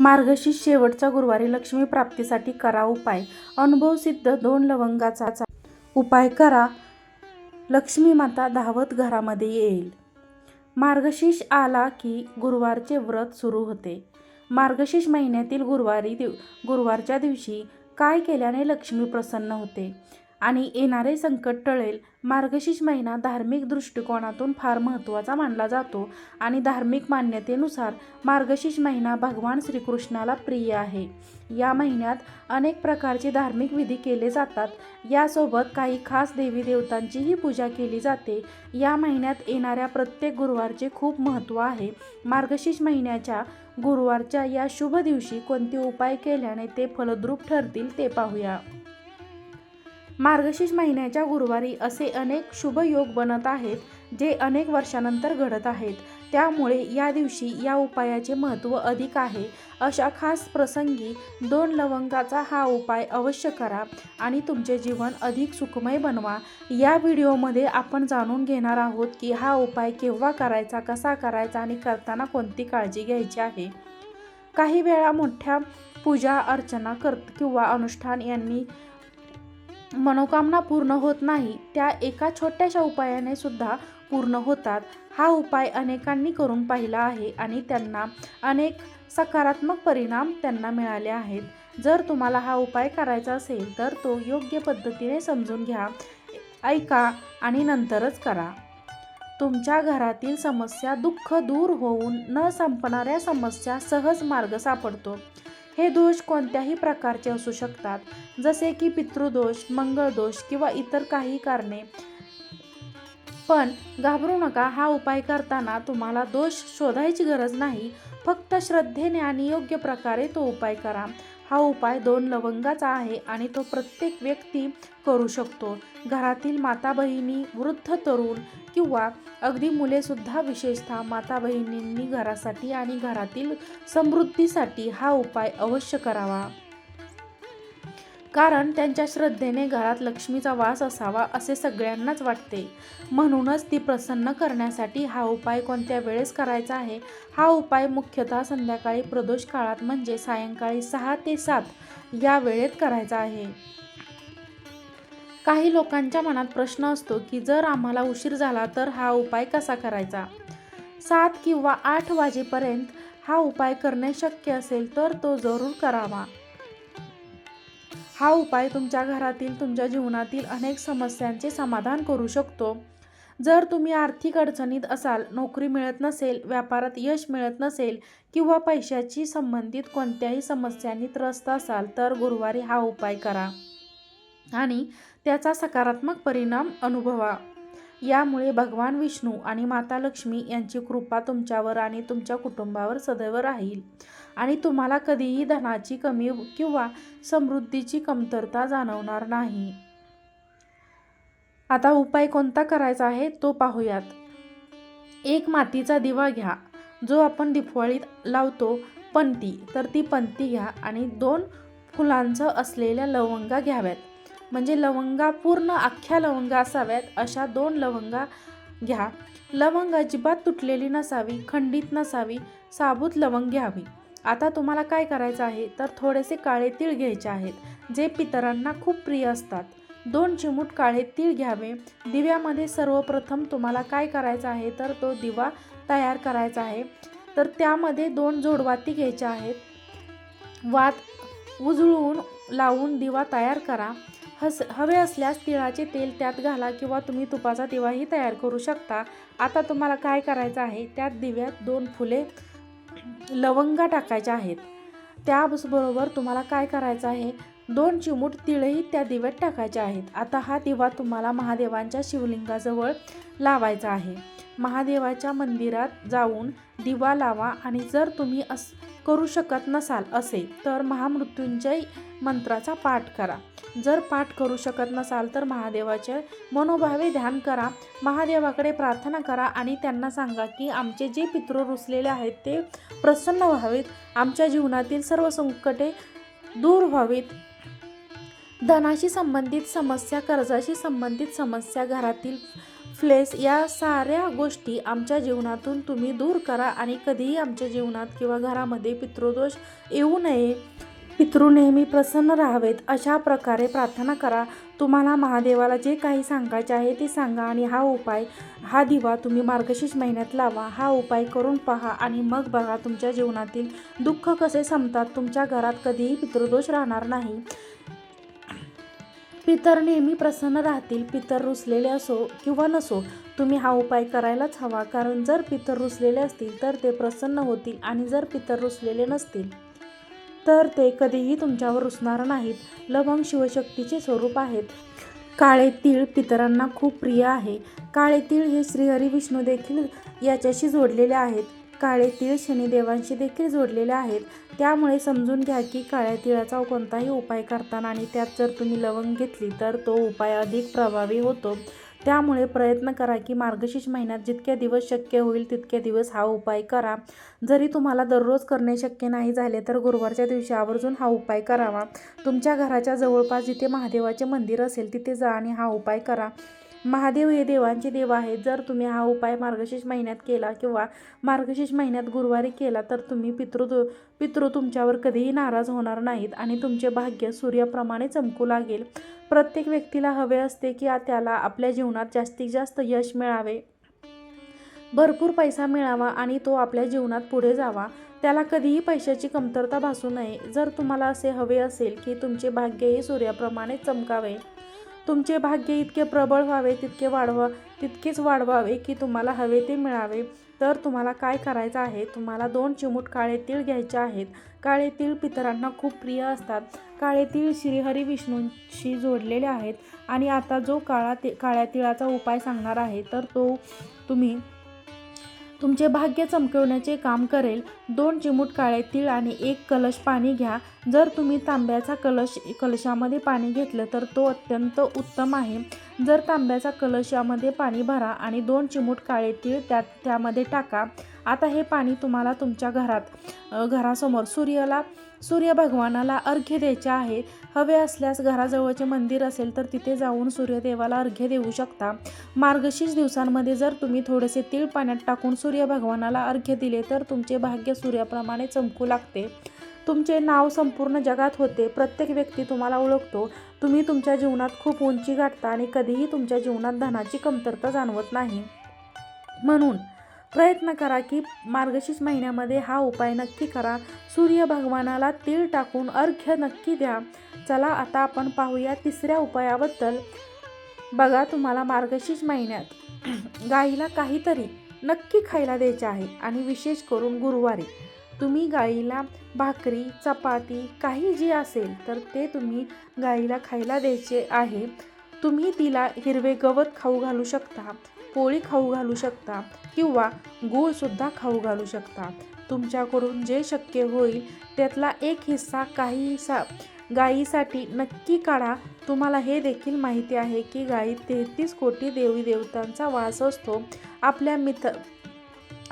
मार्गशीर्ष शेवटचा गुरुवारी लक्ष्मी प्राप्तीसाठी करा उपाय. अनुभवसिद्ध दोन लवंगाचा उपाय करा. लक्ष्मी माता धावत घरामध्ये येईल. मार्गशीर्ष आला की गुरुवारचे व्रत सुरू होते. मार्गशीर्ष महिन्यातील गुरुवारी दिव गुरुवारच्या दिवशी काय केल्याने लक्ष्मी प्रसन्न होते? आणि येणारे संकट टळेल. मार्गशीर्ष महिना धार्मिक दृष्टिकोनातून फार महत्त्वाचा मानला जातो आणि धार्मिक मान्यतेनुसार मार्गशीर्ष महिना भगवान श्रीकृष्णाला प्रिय आहे. या महिन्यात अनेक प्रकारचे धार्मिक विधी केले जातात. यासोबत काही खास देवी देवतांचीही पूजा केली जाते. या महिन्यात येणाऱ्या प्रत्येक गुरुवारचे खूप महत्त्व आहे. मार्गशीर्ष महिन्याच्या गुरुवारच्या या शुभ दिवशी कोणते उपाय केल्याने ते फलद्रूप ठरतील ते पाहूया. मार्गशीर्ष महिन्याच्या गुरुवारी असे अनेक शुभ योग बनत आहेत जे अनेक वर्षानंतर घडत आहेत. त्यामुळे या दिवशी या उपायाचे महत्त्व अधिक आहे. अशा खास प्रसंगी दोन लवंगाचा हा उपाय अवश्य करा आणि तुमचे जीवन अधिक सुखमय बनवा. या व्हिडिओमध्ये आपण जाणून घेणार आहोत की हा उपाय केव्हा करायचा कसा करायचा आणि करताना कोणती काळजी घ्यायची आहे. काही वेळा मोठ्या पूजा अर्चना कर किंवा अनुष्ठान यांनी मनोकामना पूर्ण होत नाही त्या एका छोट्याशा उपायाने सुद्धा पूर्ण होतात. हा उपाय अनेकांनी करून पाहिला आहे आणि त्यांना अनेक सकारात्मक परिणाम त्यांना मिळाले आहेत. जर तुम्हाला हा उपाय करायचा असेल तर तो योग्य पद्धतीने समजून घ्या ऐका आणि नंतरच करा. तुमच्या घरातील समस्या दुःख दूर होऊन न संपणाऱ्या समस्या सहज मार्ग सापडतो. हे दोष कोणत्याही प्रकारचे असू शकतात. जसे की पितृदोष मंगळदोष किंवा इतर काही कारणे. पण घाबरू नका हा उपाय करताना तुम्हाला दोष शोधायची गरज नाही. फक्त श्रद्धेने आणि योग्य प्रकारे तो उपाय करा. हा उपाय दोन लवंगाचा आहे आणि तो प्रत्येक व्यक्ती करू शकतो. घरातील माता बहिणी वृद्ध तरुण किंवा अगदी मुलेसुद्धा विशेषतः माता बहिणींनी घरासाठी आणि घरातील समृद्धीसाठी हा उपाय अवश्य करावा. कारण त्यांच्या श्रद्धेने घरात लक्ष्मीचा वास असावा असे सगळ्यांनाच वाटते. म्हणूनच ती प्रसन्न करण्यासाठी हा उपाय कोणत्या वेळेस करायचा आहे? हा उपाय मुख्यतः संध्याकाळी प्रदोष काळात म्हणजे सायंकाळी सहा ते सात या वेळेत करायचा आहे. काही लोकांच्या मनात प्रश्न असतो की जर आम्हाला उशीर झाला तर हा उपाय कसा करायचा? सात किंवा आठ वाजेपर्यंत हा उपाय करणे शक्य असेल तर तो जरूर करावा. हा उपाय तुमच्या घरातील तुमच्या जीवनातील अनेक समस्यांचे समाधान करू शकतो. जर तुम्ही आर्थिक अडचणीत असाल नोकरी मिळत नसेल व्यापारात यश मिळत नसेल किंवा पैशाची संबंधित कोणत्याही समस्यांनी त्रस्त असाल तर गुरुवारी हा उपाय करा. आणि त्याचा सकारात्मक परिणाम अनुभवा. यामुळे भगवान विष्णू आणि माता लक्ष्मी यांची कृपा तुमच्यावर आणि तुमच्या कुटुंबावर सदैव राहील. आणि तुम्हाला कधीही धनाची कमी किंवा समृद्धीची कमतरता जाणवणार नाही. आता उपाय कोणता करायचा आहे तो पाहूयात. एक मातीचा दिवा घ्या. जो आपण दिपवाळीत लावतो पंती तर ती पंती घ्या आणि दोन फुलांचं असलेल्या लवंगा घ्याव्यात. म्हणजे लवंगा पूर्ण अख्ख्या लवंगा असाव्यात अशा दोन लवंगा घ्या. लवंग अजिबात तुटलेली नसावी खंडित नसावी साबूत लवंग घ्यावी. आता तुम्हाला काय करायचं आहे? तर थोडेसे काळे तीळ घ्यायचे आहेत जे पितरांना खूप प्रिय असतात. दोन चिमूट काळे तीळ घ्यावे. दिव्यामध्ये सर्वप्रथम तुम्हाला काय करायचं आहे? तर तो दिवा तयार करायचा आहे. तर त्यामध्ये दोन जोडवाती घ्यायच्या आहेत. वात उजळून लावून दिवा तयार करा. हस हवे असल्यास तिळाचे तेल त्यात घाला किंवा तुम्ही तुपाचा दिवाही तयार करू शकता. आता तुम्हाला काय करायचं आहे? त्यात दिव्यात दोन फुले लवंगा टाकायच्या आहेत. त्याचबरोबर तुम्हाला काय करायचं आहे? दोन चिमूट तिळही त्या दिव्यात टाकायचे आहेत. आता हा दिवा तुम्हाला महादेवांच्या शिवलिंगाजवळ लावायचा आहे. महादेवाच्या मंदिरात जाऊन दिवा लावा आणि जर तुम्ही अस करू शकत नसाल असे तर महामृत्युंजय मंत्राचा पाठ करा. जर पाठ करू शकत नसाल तर महादेवाचे मनोभावे ध्यान करा. महादेवाकडे प्रार्थना करा आणि त्यांना सांगा की आमचे जे पितृ रुसलेले आहेत ते प्रसन्न व्हावेत. आमच्या जीवनातील सर्व संकटे दूर व्हावीत. धनाशी संबंधित समस्या कर्जाशी संबंधित समस्या घरातील फ्लेस या साऱ्या गोष्टी आमच्या जीवनातून तुम्ही दूर करा आणि कधीही आमच्या जीवनात किंवा घरामध्ये पितृदोष येऊ नये पितृ नेहमी प्रसन्न राहावेत अशा प्रकारे प्रार्थना करा. तुम्हाला महादेवाला जे काही सांगायचे आहे ते सांगा आणि हा उपाय हा दिवा तुम्ही मार्गशीर्ष महिन्यात लावा. हा उपाय करून पहा आणि मग बघा तुमच्या जीवनातील दुःख कसे संपतात. तुमच्या घरात कधीही पितृदोष राहणार नाही. पितर नेहमी प्रसन्न राहतील. पितर रुसलेले असो किंवा नसो तुम्ही हा उपाय करायलाच हवा. कारण जर पितर रुसलेले असतील तर ते प्रसन्न होतील आणि जर पितर रुसलेले नसतील तर ते कधीही तुमच्यावर रुसणार नाहीत. लवंग शिवशक्तीचे स्वरूप आहेत. काळे तीळ पितरांना खूप प्रिय आहे. काळे तीळ हे श्रीहरी विष्णू देखील याच्याशी जोडलेले आहेत. काळे तीळ शनिदेवांशी देखील जोडलेले आहेत. त्यामुळे समजून घ्या की काळ्या तिळाचा कोणताही उपाय करताना आणि त्यात जर तुम्ही लवंग घेतली तर तो उपाय अधिक प्रभावी होतो. त्यामुळे प्रयत्न करा की मार्गशीर्ष महिन्यात जितके दिवस शक्य होईल तितके दिवस हा उपाय करा. जरी तुम्हाला दररोज करणे शक्य नाही झाले तर गुरुवारच्या दिवशी आवर्जून हा उपाय करावा. तुमच्या घराच्या जवळपास जिथे महादेवाचे मंदिर असेल तिथे जा आणि हा उपाय करा. महादेव हे देवांचे देव आहेत. जर तुम्ही हा उपाय मार्गशीर्ष महिन्यात केला किंवा मार्गशीर्ष महिन्यात गुरुवारी केला तर तुम्ही पितृ पितृ तुमच्यावर कधीही नाराज होणार नाहीत आणि तुमचे भाग्य सूर्याप्रमाणे चमकू लागेल. प्रत्येक व्यक्तीला हवे असते की त्याला आपल्या जीवनात जास्तीत जास्त यश मिळावे. भरपूर पैसा मिळावा आणि तो आपल्या जीवनात पुढे जावा. त्याला कधीही पैशाची कमतरता भासू नये. जर तुम्हाला असे हवे असेल की तुमचे भाग्यही सूर्याप्रमाणे चमकावे. तुमचे भाग्य इतके प्रबळ व्हावे तितके वाढवा तितकेच वाढवावे की तुम्हाला हवे ते मिळावे. तर तुम्हाला काय करायचं आहे? तुम्हाला दोन चिमूट काळे तीळ घ्यायचे आहेत. काळे तीळ पितरांना खूप प्रिय असतात. काळे तीळ श्रीहरी विष्णूंशी जोडलेले आहेत. आणि आता जो काळा ति काळ्या तिळाचा उपाय सांगणार आहे तर तो तुम्ही तुमचे भाग्य चमकवण्याचे काम करेल. दोन चिमूट काळे तीळ आणि एक कलश पाणी घ्या. जर तुम्ही तांब्याचा कलश कलशामध्ये पाणी घेतलं तर तो अत्यंत उत्तम आहे. जर तांब्याचा कलशामध्ये पाणी भरा आणि दोन चिमूट काळे तीळ त्यात त्यामध्ये टाका. आता हे पाणी तुम्हाला तुमच्या घरात घरासमोर सूर्याला सूर्य भगवानाला अर्घ्य द्यायचे आहे. हवे असल्यास घराजवळचे मंदिर असेल तर तिथे जाऊन सूर्यदेवाला अर्घ्य देऊ शकता. मार्गशीर्ष दिवसांमध्ये जर तुम्ही थोडेसे तीळ पाण्यात टाकून सूर्य भगवानाला अर्घ्य दिले तर तुमचे भाग्य सूर्याप्रमाणे चमकू लागते. तुमचे नाव संपूर्ण जगात होते. प्रत्येक व्यक्ती तुम्हाला ओळखतो. तुम्ही तुमच्या जीवनात खूप उंची गाठता आणि कधीही तुमच्या जीवनात धनाची कमतरता जाणवत नाही. म्हणून प्रयत्न करा की मार्गशीर्ष महिन्यामध्ये हा उपाय नक्की करा. सूर्य भगवानाला तीळ टाकून अर्घ्य नक्की द्या. चला आता आपण पाहूया तिसऱ्या उपायाबद्दल. बघा तुम्हाला मार्गशीर्ष महिन्यात गाईला काहीतरी नक्की खायला द्यायचे आहे आणि विशेष करून गुरुवारी. तुम्ही गाईला भाकरी चपाती काही जे असेल तर ते तुम्ही गाईला खायला द्यायचे आहे. तुम्ही तिला हिरवे गवत खाऊ घालू शकता पोळी खाऊ घालू शकता किंवा गूळसुद्धा खाऊ घालू शकता. तुमच्याकडून जे शक्य होईल त्यातला एक हिस्सा काही सा गायीसाठी नक्की काढा. तुम्हाला हे देखील माहिती आहे की गायीत तेहतीस कोटी देवी देवतांचा वास असतो. आपल्या मित्र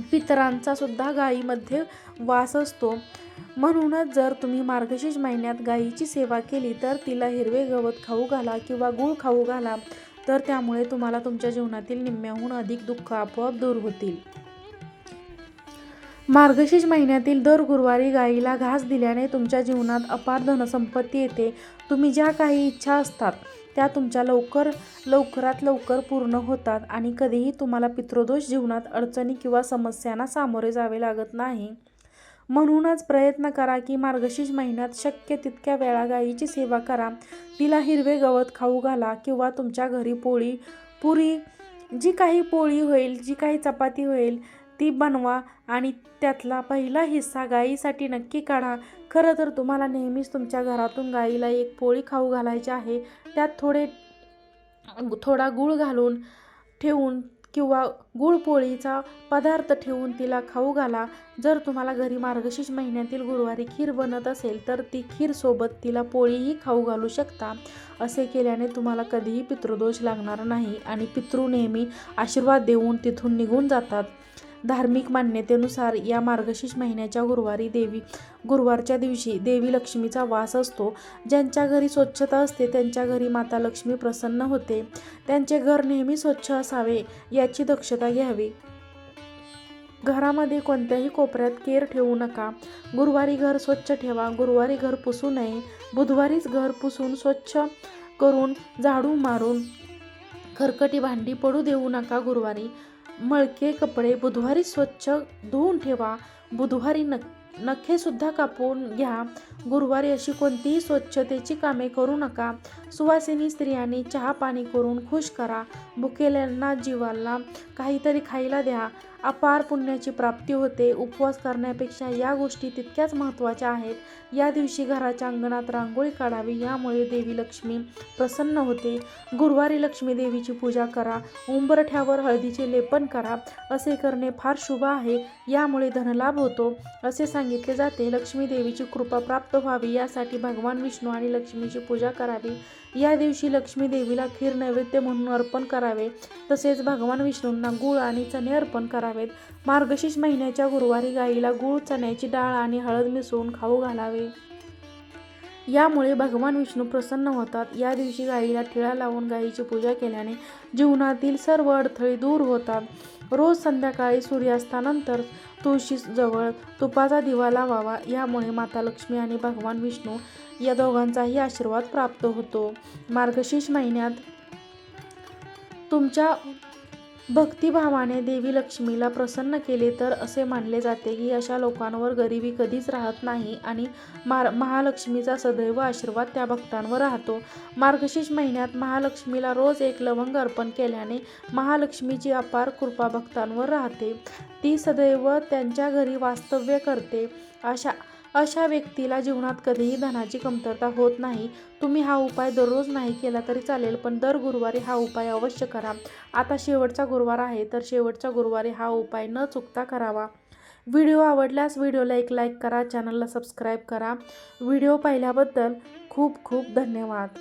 पितरांचा सुद्धा गायीमध्ये वास असतो. म्हणूनच जर तुम्ही मार्गशीर्ष महिन्यात गायीची सेवा केली तर तिला हिरवे गवत खाऊ घाला किंवा गूळ खाऊ घाला तर त्यामुळे तुम्हाला तुमच्या जीवनातील निम्म्याहून अधिक दुःख आपोआप दूर होतील. मार्गशीर्ष महिन्यातील दर गुरुवारी गायीला घास दिल्याने तुमच्या जीवनात अपार धनसंपत्ती येते. तुम्ही ज्या काही इच्छा असतात त्या तुमच्या लवकर लवकरात लवकर पूर्ण होतात आणि कधीही तुम्हाला पितृदोष जीवनात अडचणी किंवा समस्यांना सामोरे जावे लागत नाही. म्हणूनच प्रयत्न करा की मार्गशीर्ष महिन्यात शक्य तितक्या वेळा गायीची सेवा करा. तिला हिरवे गवत खाऊ घाला किंवा तुमच्या घरी पोळी पुरी जी काही पोळी होईल जी काही चपाती होईल ती बनवा आणि त्यातला पहिला हिस्सा गाईसाठी नक्की काढा. खरं तर तुम्हाला नेहमीच तुमच्या घरातून गाईला एक पोळी खाऊ घालायची आहे. त्यात थोडे थोडा गूळ घालून ठेवून किंवा गुळपोळीचा पदार्थ ठेवून तिला खाऊ घाला. जर तुम्हाला घरी मार्गशीर्ष महिन्यातील गुरुवारी खीर बनत असेल तर ती खीरसोबत तिला पोळीही खाऊ घालू शकता. असे केल्याने तुम्हाला कधीही पितृदोष लागणार नाही आणि पितृ नेहमी आशीर्वाद देऊन तिथून निघून जातात. धार्मिक मान्यतेनुसार या मार्गशीर्ष महिन्याच्या गुरुवारी देवी गुरुवारच्या दिवशी देवी लक्ष्मीचा वास असतो. ज्यांच्या घरी स्वच्छता असते त्यांच्या घरी माता लक्ष्मी प्रसन्न होते. त्यांचे घर नेहमी स्वच्छ असावे याची दक्षता घ्यावी. घरामध्ये कोणत्याही कोपऱ्यात केर ठेवू नका. गुरुवारी घर स्वच्छ ठेवा गुरुवारी घर पुसू नये. बुधवारीच घर पुसून स्वच्छ करून झाडू मारून खरकटी भांडी पडू देऊ नका गुरुवारी. मळके कपडे बुधवारी स्वच्छ धुवून ठेवा. बुधवारी नख नखेसुद्धा कापून घ्या. गुरुवारी अशी कोणतीही स्वच्छतेची कामे करू नका. सुवासिनी स्त्रियांनी चहा पाणी करून खुश करा. भुकेल्यांना जीवाला काहीतरी खायला द्या. अपार पुण्याची प्राप्ती होते. उपवास करण्यापेक्षा या गोष्टी तितक्याच महत्त्वाच्या आहेत. या दिवशी घराच्या अंगणात रांगोळी काढावी यामुळे देवी लक्ष्मी प्रसन्न होते. गुरुवारी लक्ष्मी देवीची पूजा करा. उंबरठ्यावर हळदीचे लेपन करा. असे करणे फार शुभ आहे. यामुळे धनलाभ होतो. असे सांगितले जाते. लक्ष्मी देवीची कृपा प्राप्त व्हावी यासाठी भगवान विष्णू आणि लक्ष्मीची पूजा करावी. या दिवशी लक्ष्मी देवीला खीर नैवेद्य म्हणून अर्पण करावे. तसेच भगवान विष्णूंना गूळ आणि चणे अर्पण करावे. करावेत मार्गशीर्ष महिन्याच्या गुरुवारी गाईला गूळ चण्याची डाळ आणि हळद मिसळून खाऊ घालावे. यामुळे भगवान विष्णू प्रसन्न होतात. या दिवशी गाईला टिळा लावून गाईची पूजा केल्याने जीवनातील सर्व अडथळे दूर होतात. रोज संध्याकाळी सूर्यास्तानंतर तुळशीजवळ तुपाचा दिवा लावावा. यामुळे माता लक्ष्मी आणि भगवान विष्णू या दोघांचाही आशीर्वाद प्राप्त होतो. मार्गशीर्ष महिन्यात तुमच्या भक्तिभावाने देवी लक्ष्मीला प्रसन्न केले तर असे मानले जाते की अशा लोकांवर गरिबी कधीच राहत नाही आणि मार महालक्ष्मीचा सदैव आशीर्वाद त्या भक्तांवर राहतो. मार्गशीर्ष महिन्यात महालक्ष्मीला रोज एक लवंग अर्पण केल्याने महालक्ष्मीची अपार कृपा भक्तांवर राहते. ती सदैव त्यांच्या घरी वास्तव्य करते. अशा अशा व्यक्तीला जीवनात कधीही धनाची कमतरता होत नाही. तुम्ही हा उपाय दररोज नाही केला तरी चालेल पण दर गुरुवारी हा उपाय अवश्य करा. आता शेवटचा गुरुवार आहे तर शेवटच्या गुरुवारी हा उपाय न चुकता करावा. व्हिडिओ आवडल्यास व्हिडिओला एक लाईक करा चॅनलला सबस्क्राईब करा. व्हिडिओ पाहिल्याबद्दल खूप खूप धन्यवाद.